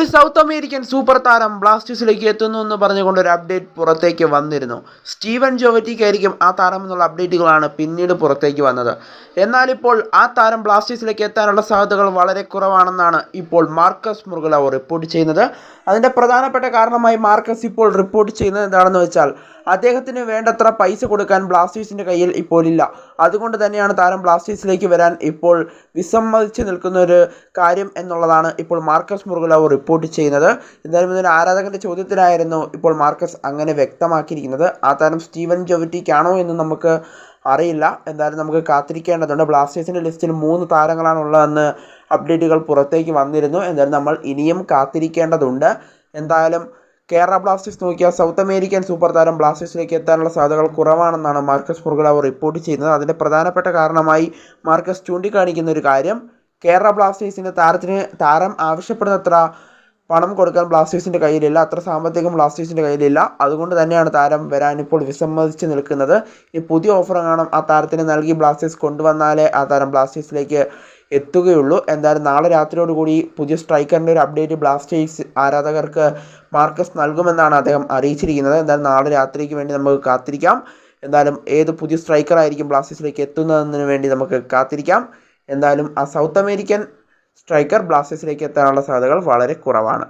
ഒരു south American super താരം ബ്ലാസ്റ്റേഴ്സിലേക്ക് എത്തുന്നു എന്ന് പറഞ്ഞുകൊണ്ട് ഒരു അപ്ഡേറ്റ് പുറത്തേക്ക് വന്നിരുന്നു. സ്റ്റീവൻ ജോവറ്റിക്കായിരിക്കും ആ താരം എന്നുള്ള അപ്ഡേറ്റുകളാണ് പിന്നീട് പുറത്തേക്ക് വന്നത്. എന്നാൽ ഇപ്പോൾ ആ താരം ബ്ലാസ്റ്റേഴ്സിലേക്ക് എത്താനുള്ള സാധ്യതകൾ വളരെ കുറവാണെന്നാണ് ഇപ്പോൾ മാർക്കസ് മുറുകളവ് റിപ്പോർട്ട് ചെയ്യുന്നത്. അതിന്റെ പ്രധാനപ്പെട്ട കാരണമായി മാർക്കസ് ഇപ്പോൾ റിപ്പോർട്ട് ചെയ്യുന്നത് എന്താണെന്ന് വെച്ചാൽ അദ്ദേഹത്തിന് വേണ്ടത്ര പൈസ കൊടുക്കാൻ ബ്ലാസ്റ്റേഴ്സിന്റെ കയ്യിൽ ഇപ്പോൾ ഇല്ല. അതുകൊണ്ട് തന്നെയാണ് താരം ബ്ലാസ്റ്റേഴ്സിലേക്ക് വരാൻ ഇപ്പോൾ വിസമ്മതിച്ച് നിൽക്കുന്ന ഒരു കാര്യം എന്നുള്ളതാണ് ഇപ്പോൾ മാർക്കസ് മുറുകുലാവ് റിപ്പോർട്ട് ചെയ്യുന്നത്. എന്തായാലും ഇതൊരു ആരാധകന്റെ ചോദ്യത്തിലായിരുന്നു ഇപ്പോൾ മാർക്കസ് അങ്ങനെ വ്യക്തമാക്കിയിരിക്കുന്നത്. ആ താരം സ്റ്റീവൻ ജോവിറ്റിക്കാണോ എന്ന് നമുക്ക് അറിയില്ല. എന്തായാലും നമുക്ക് കാത്തിരിക്കേണ്ടതുണ്ട്. ബ്ലാസ്റ്റേഴ്സിന്റെ ലിസ്റ്റിൽ മൂന്ന് താരങ്ങളാണ് ഉള്ളതെന്ന് അപ്ഡേറ്റുകൾ പുറത്തേക്ക് വന്നിരുന്നു. എന്തായാലും നമ്മൾ ഇനിയും കാത്തിരിക്കേണ്ടതുണ്ട്. എന്തായാലും കേരള ബ്ലാസ്റ്റേഴ്സ് നോക്കിയാൽ സൗത്ത് അമേരിക്കൻ സൂപ്പർ താരം ബ്ലാസ്റ്റേഴ്സിലേക്ക് എത്താനുള്ള സാധ്യതകൾ കുറവാണെന്നാണ് മാർക്കസ് മുർഗലാവ് റിപ്പോർട്ട് ചെയ്യുന്നത്. അതിന്റെ പ്രധാനപ്പെട്ട കാരണമായി മാർക്കസ് ചൂണ്ടിക്കാണിക്കുന്ന ഒരു കാര്യം കേരള ബ്ലാസ്റ്റേഴ്സിന്റെ താരത്തിന് താരം ആവശ്യപ്പെടുന്നത്ര പണം കൊടുക്കാൻ ബ്ലാസ്റ്റേഴ്സിന്റെ കയ്യിലില്ല അത്ര സാമ്പത്തികം ബ്ലാസ്റ്റേഴ്സിന്റെ കയ്യിലില്ല. അതുകൊണ്ട് തന്നെയാണ് താരം വരാൻ ഇപ്പോൾ വിസമ്മതിച്ച് നിൽക്കുന്നത്. ഈ പുതിയ ഓഫർ കാണാം ആ താരത്തിന് നൽകി ബ്ലാസ്റ്റേഴ്സ് കൊണ്ടുവന്നാലേ ആ താരം ബ്ലാസ്റ്റേഴ്സിലേക്ക് എത്തുകയുള്ളൂ. എന്തായാലും നാളെ രാത്രിയോടുകൂടി പുതിയ സ്ട്രൈക്കറിന്റെ ഒരു അപ്ഡേറ്റ് ബ്ലാസ്റ്റേഴ്സ് ആരാധകർക്ക് മാർക്കസ് നൽകുമെന്നാണ് അദ്ദേഹം അറിയിച്ചിരിക്കുന്നത്. എന്തായാലും നാളെ രാത്രിക്ക് വേണ്ടി നമുക്ക് കാത്തിരിക്കാം. എന്തായാലും ഏത് പുതിയ സ്ട്രൈക്കറായിരിക്കും ബ്ലാസ്റ്റേഴ്സിലേക്ക് എത്തുന്നതിന് വേണ്ടി നമുക്ക് കാത്തിരിക്കാം. എന്തായാലും ആ സൗത്ത് അമേരിക്കൻ സ്ട്രൈക്കർ ബ്ലാസ്റ്റേഴ്സിലേക്ക് എത്താനുള്ള സാധ്യതകൾ വളരെ കുറവാണ്.